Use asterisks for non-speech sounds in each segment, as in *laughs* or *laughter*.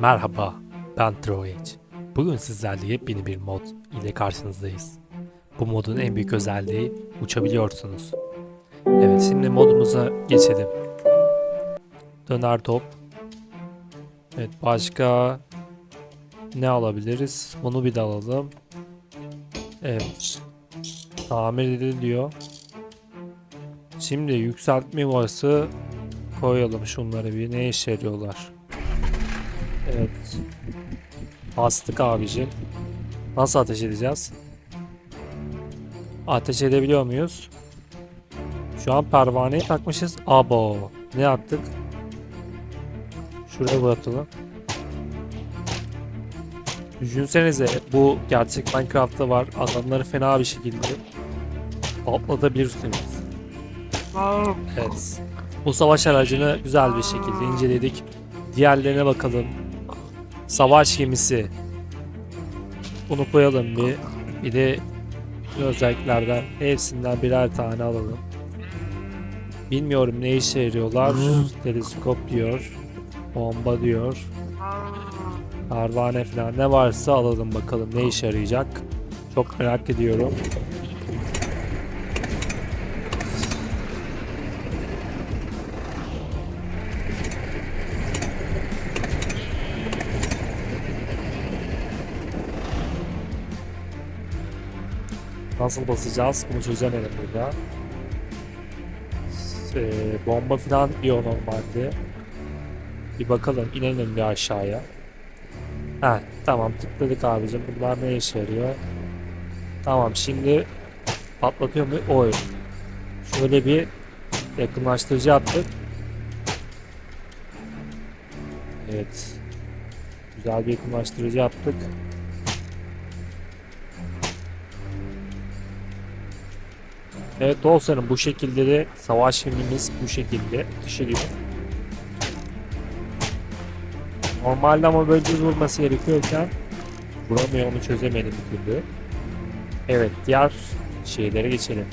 Merhaba, ben Troy Bugün sizlerle yepyeni bir mod ile karşınızdayız. Bu modun en büyük özelliği uçabiliyorsunuz. Evet, şimdi modumuza geçelim. Döner top. Evet, başka ne alabiliriz? Bunu bir de alalım. Evet. Tamir ediliyor. Şimdi yükseltme yuvası koyalım şunları bir. Ne işe yarıyorlar? Evet. Bastık abicim. Nasıl ateş edeceğiz? Ateş edebiliyor muyuz? Şu an pervaneyi takmışız. Abo. Ne yaptık? Şuraya bırakalım. Düşünsenize bu gerçek Minecraft'ta var. Adamları fena bir şekilde patlatabilirsiniz. Evet. Bu savaş aracını güzel bir şekilde inceledik. Diğerlerine bakalım. Savaş gemisi. Bunu koyalım bir. Bir de özelliklerden hepsinden birer tane alalım. Bilmiyorum ne işe yarıyorlar. *laughs* Teleskop diyor. Bomba diyor. Pervane falan ne varsa alalım bakalım ne işe yarayacak. Çok merak ediyorum. Nasıl basacağız bunu çözemedim burada. Ee, bomba falan diyor normalde. Bir bakalım inelim bir aşağıya. Ha tamam tıkladık abicim. Bunlar ne işe yarıyor? Tamam şimdi patlatıyor mu? Oy. Şöyle bir yakınlaştırıcı attık. Evet. Güzel bir yakınlaştırıcı yaptık. Evet dostlarım bu şekilde de savaş filmimiz bu şekilde düşürüyor. Normalde ama böyle düz vurması gerekiyorken vuramıyor onu çözemedim bir türlü. Evet diğer şeylere geçelim.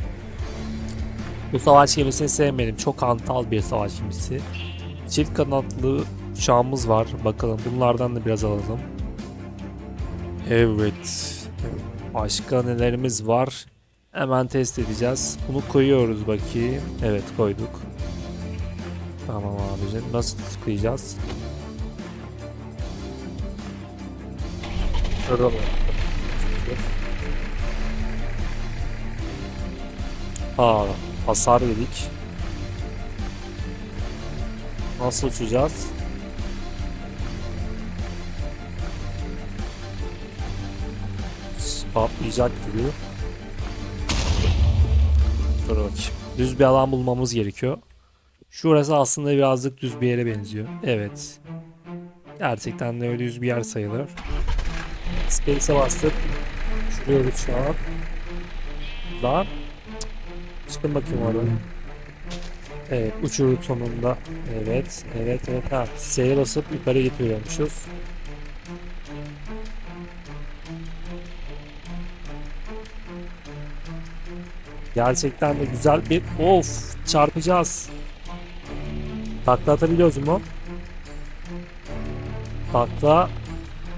Bu savaş gemisini sevmedim. Çok hantal bir savaş gemisi. Çift kanatlı uçağımız var. Bakalım bunlardan da biraz alalım. Evet. Başka nelerimiz var? Hemen test edeceğiz. Bunu koyuyoruz bakayım. Evet koyduk. Tamam abicim. Nasıl tıklayacağız? Şurada mı? Aa, hasar yedik. Nasıl uçacağız? Patlayacak gibi. Bakayım. Düz bir alan bulmamız gerekiyor. Şurası aslında birazcık düz bir yere benziyor. Evet. Gerçekten de öyle düz bir yer sayılır. Space'e bastık. Şuraya uçalım. Lan. Çıkın bakayım oradan. Evet uçuruk sonunda. Evet. Evet evet. Ha, S'ye basıp yukarı getiriyormuşuz. Gerçekten de güzel bir of çarpacağız. Takla atabiliyoruz mu? Takla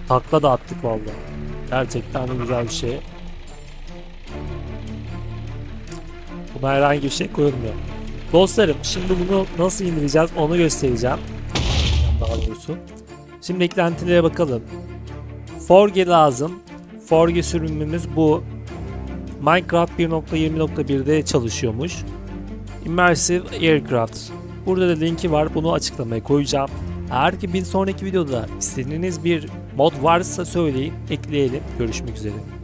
takla da attık vallahi. Gerçekten de güzel bir şey. Buna herhangi bir şey koyulmuyor. Dostlarım şimdi bunu nasıl indireceğiz onu göstereceğim. Daha doğrusu. Şimdi eklentilere bakalım. Forge lazım. Forge sürümümüz bu. Minecraft 1.20.1'de çalışıyormuş. Immersive Aircraft. Burada da linki var. Bunu açıklamaya koyacağım. Eğer ki bir sonraki videoda istediğiniz bir mod varsa söyleyin, ekleyelim. Görüşmek üzere.